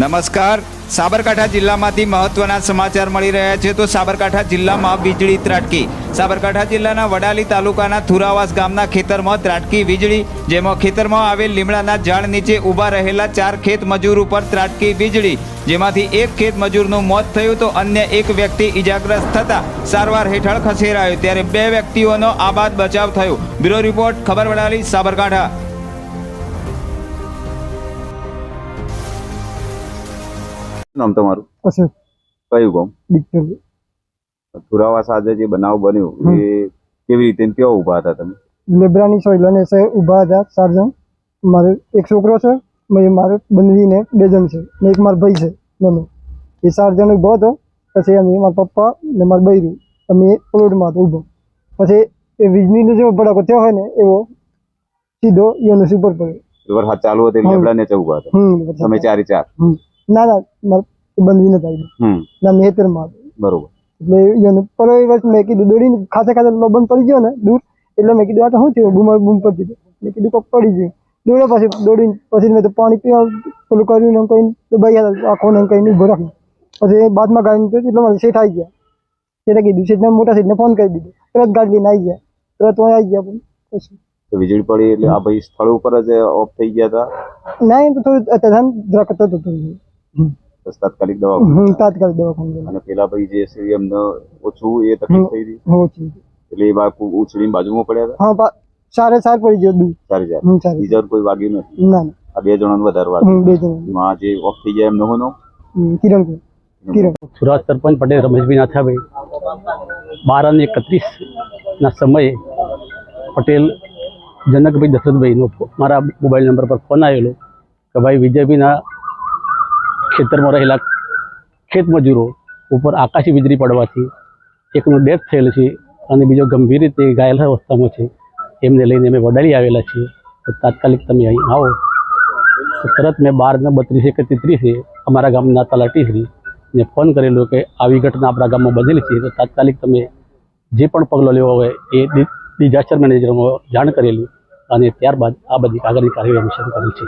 નમસ્કાર. સાબરકાંઠા જિલ્લામાંથી મહત્વના સમાચાર મળી રહ્યા છે. તો સાબરકાંઠા જિલ્લામાં વીજળી ત્રાટકી. સાબરકાંઠા જિલ્લાના વડાલી તાલુકાના થુરાવાસ ગામના ખેતરમાં ત્રાટકી વીજળી, જેમાં ખેતરમાં આવેલ લીમડાના ઝાડ નીચે ઊભા રહેલા ચાર ખેત મજૂર ઉપર ત્રાટકી વીજળી, જેમાંથી એક ખેત મજૂરનું મોત થયું તો અન્ય એક વ્યક્તિ ઈજાગ્રસ્ત થતા સારવાર હેઠળ ખસેડાયો. ત્યારે બે વ્યક્તિઓનો આબાદ બચાવ થયો. બ્યુરો રિપોર્ટ, ખબર વડાલી, સાબરકાંઠા. નામ તમારું? અશોક કયું ગામ? દીક્ષિત થુરાવા સાથે જે બનાવ બન્યો એ કેવી રીતે ને કેવા ઊભા હતા તમે? લેબરાની સોયલાને છે ઊભા હતા ચાર જણ મારે એક છોકરો છે મેં મારે બંધવીને બે જણ છે ને એક મારો ભાઈ છે નાનો એ ચાર જણ ઊભો હતો પછી અમે મારા પપ્પા ને મારા બૈરું અમે પ્લોટમાં હતો ઊભો. પછી એ વીજળીનો જેવો ભડાકો થયો હોય ને એવો સીધો એનો સુપર પડ્યો. વરસાદ ચાલુ હતો. લેબડા ઊભા હતા. તમે ચારે ચાર? ના ના મારે બંધવી નથી આવી ના મેતરમાં હતો બરોબર. એટલે એને પર વર્ષ મેં કીધું દોડીને ખાતે ખાતે બંધ પડી ગયો ને દૂર. એટલે મેં કીધું આ તો શું થયું? બૂમ બૂમ મેં કીધું કોક પડી ગયું. દોડ્યો પછી દોડીને પછી મેં તો પાણી પીવા પેલું કર્યું એમ કહીને દબાઈ આખો ને એમ કહીને ઊભો રાખી. પછી બાદમાં ગાડી એટલે મારે શેઠ આવી ગયા. શેઠે કીધું શેઠને મોટા શેઠને ફોન કરી દીધો. તરત ગાડી લઈને આવી ગયા. તરત હું આવી ગયા પછી. તો વીજળી પડી એટલે આ ભાઈ સ્થળ ઉપર જ ઓફ થઈ ગયા હતા? ના એમ તો થોડું અત્યારે ધ્રકત હતું. થોડું બસ તાત્કાલિક દવા તાત્કાલિક દવાખાને અને પેલા ભાઈ જે છે એમને ઓછું એ તકલીફ થઈ હતી? ઓછી. એટલે એ બાળક ઉછળીને બાજુમાં પડ્યા હતા? હા સારે સાર પડી ગયો ચારે ચાર. બીજા કોઈ વાગ્યું નથી? ના ના. આ બે જણાનું વધારે વાગ્યું. બે જણા જે ઓફ થઈ ગયા એમનો હોનો કિરણ કિરણ સુરત સરપંચ પટેલ રમેશભાઈ નાથાભાઈ. બાર અને એકત્રીસના સમયે પટેલ જનકભાઈ દશરથભાઈનો મારા મોબાઈલ નંબર પર ફોન આવેલો કે ભાઈ વિજયભાઈના ખેતરમાં રહેલા ખેતમજૂરો ઉપર આકાશી વીજળી પડવાથી એકનું ડેથ થયેલ છે અને બીજો ગંભીર રીતે ઘાયલ અવસ્થામાં છે. એમને લઈને અમે વડાલી આવેલા છીએ. તો તાત્કાલિક તમે અહીં આવો. તરત મેં બારને બત્રીસે કે તેત્રીસે અમારા ગામના તલાટીશ્રી ને ફોન કરેલો કે આવી ઘટના આપણા ગામમાં બનેલી છે. તો તાત્કાલિક તમે જે પણ પગલો લેવો હોય એ ડિઝાસ્ટર મેનેજરમાં જાણ કરેલી અને ત્યારબાદ આ બધી આગળની કાર્યવાહી શરૂ કરેલ છે.